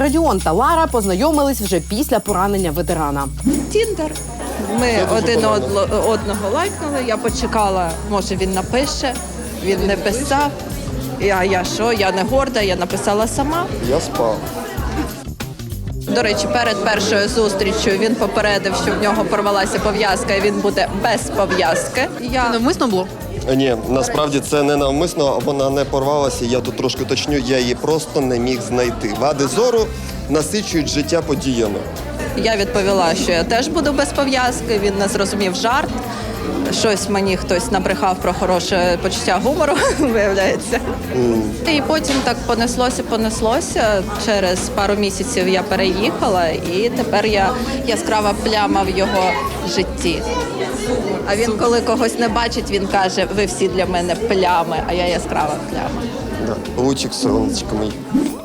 Родіон та Лара познайомились вже після поранення ветерана. Тіндер. Ми один одло- одного лайкнули. Я почекала, може він напише. Він не писав. Я, я що? Я не горда, я написала сама. Я спав. До речі, перед першою зустрічю він попередив, що в нього порвалася пов'язка, і він буде без пов'язки. Я Навмисно було? Е, Ні, насправді це не навмисно, вона не порвалася. Я тут трошки уточню, я її просто не міг знайти. Вади зору насичують життя подіями. Я відповіла, що я теж буду без пов'язки. Він не зрозумів жарт. Щось мені хтось набрехав про хороше почуття гумору, виявляється. І потім так понеслося, понеслося. Через пару місяців я переїхала, і тепер я яскрава пляма в його житті. А він, коли когось не бачить, він каже: ви всі для мене плями, а я яскрава пляма. Да. Лучик сонечко мій.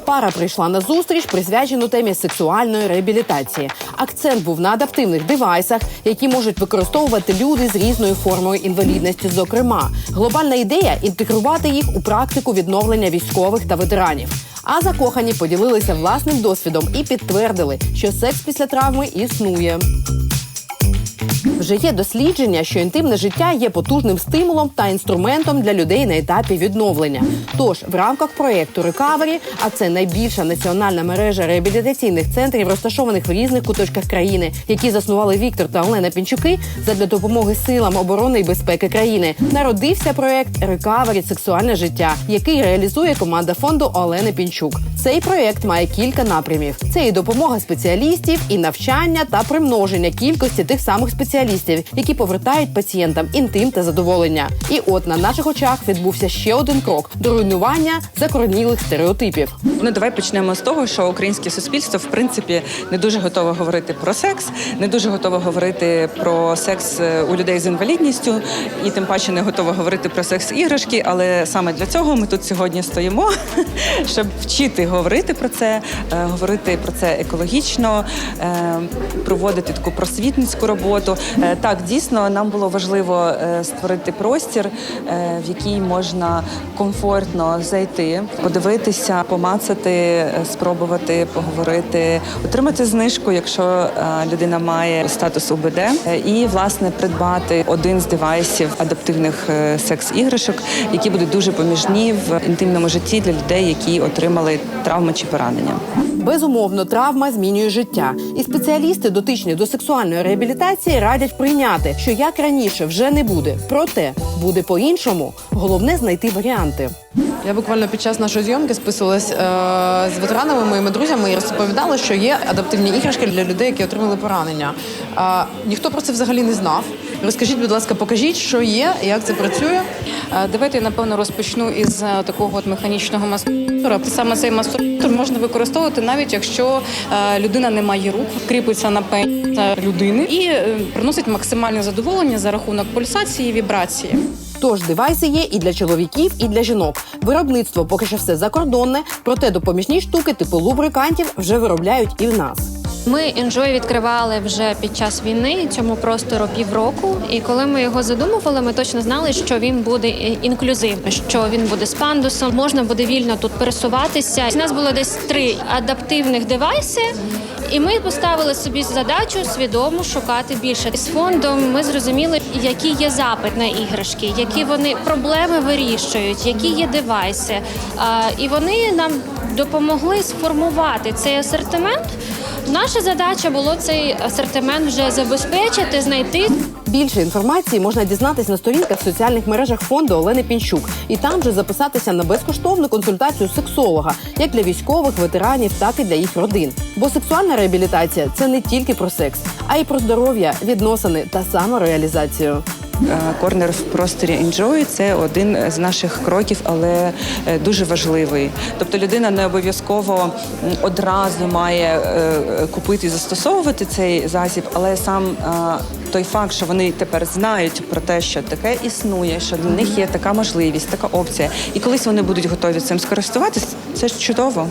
Пара прийшла на зустріч, присвячену темі сексуальної реабілітації. Акцент був на адаптивних девайсах, які можуть використовувати люди з різною формою інвалідності. Зокрема, глобальна ідея інтегрувати їх у практику відновлення військових та ветеранів. А закохані поділилися власним досвідом і підтвердили, що секс після травми існує. Вже є дослідження, що інтимне життя є потужним стимулом та інструментом для людей на етапі відновлення. Тож в рамках проєкту Recovery, а це найбільша національна мережа реабілітаційних центрів, розташованих в різних куточках країни, які заснували Віктор та Олена Пінчуки, задля допомоги силам оборони і безпеки країни, народився проєкт Recovery сексуальне життя, який реалізує команда фонду Олени Пінчук. Цей проєкт має кілька напрямів: це і допомога спеціалістів, і навчання та примноження кількості тих самих спеціалістів, які повертають пацієнтам інтим та задоволення. І от на наших очах відбувся ще один крок до руйнування закоренілих стереотипів. Ну давай почнемо з того, що українське суспільство в принципі не дуже готове говорити про секс, не дуже готове говорити про секс е, у людей з інвалідністю, і тим паче не готове говорити про секс іграшки. Але саме для цього ми тут сьогодні стоїмо, щоб вчити говорити про це, е, говорити про це екологічно, е, проводити таку просвітницьку роботу. Е, Так, дійсно, нам було важливо створити простір, в який можна комфортно зайти, подивитися, помацати, спробувати поговорити, отримати знижку, якщо людина має статус УБД, і власне придбати один з девайсів адаптивних секс-іграшок, які будуть дуже поміжні в інтимному житті для людей, які отримали травми чи поранення. Безумовно, травма змінює життя, і спеціалісти, дотичні до сексуальної реабілітації, радять прийняти, що як раніше вже не буде. Проте буде по-іншому. Головне знайти варіанти. Я буквально під час нашої зйомки списувалась е, з ветеранами, моїми друзями, і розповідала, що є адаптивні іграшки для людей, які отримали поранення. Е, ніхто про це взагалі не знав. Розкажіть, будь ласка, покажіть, що є, як це працює. Давайте я напевно розпочну із е, такого от механічного мастурбатора. Саме цей мастурбатор можна використовувати навіть якщо е, людина не має рук, кріпиться на пень людини і е, приносить максимальне задоволення за рахунок пульсації і вібрації. Тож девайси є і для чоловіків, і для жінок. Виробництво поки що все закордонне, проте допоміжні штуки типу лубрикантів вже виробляють і в нас. Ми Enjoy відкривали вже під час війни цьому простору півроку. І коли ми його задумували, ми точно знали, що він буде інклюзивний, що він буде з пандусом, можна буде вільно тут пересуватися. У нас було десь три адаптивних девайси. І ми поставили собі задачу свідомо шукати більше. З фондом ми зрозуміли, який є запит на іграшки, які вони проблеми вирішують, які є девайси. І вони нам допомогли сформувати цей асортимент. Наша задача було цей асортимент вже забезпечити, знайти. Більше інформації можна дізнатись на сторінках в соціальних мережах фонду Олени Пінчук і там же записатися на безкоштовну консультацію сексолога як для військових, ветеранів, так і для їх родин. Бо сексуальна реабілітація це не тільки про секс, а й про здоров'я, відносини та самореалізацію. Е, Корнер в просторі Enjoy – це один з наших кроків, але е, дуже важливий. Тобто людина не обов'язково одразу має е, купити і застосовувати цей засіб, але сам той факт, що вони тепер знають про те, що таке існує, що для них є така можливість, така опція, і колись вони будуть готові цим скористуватись, це ж чудово.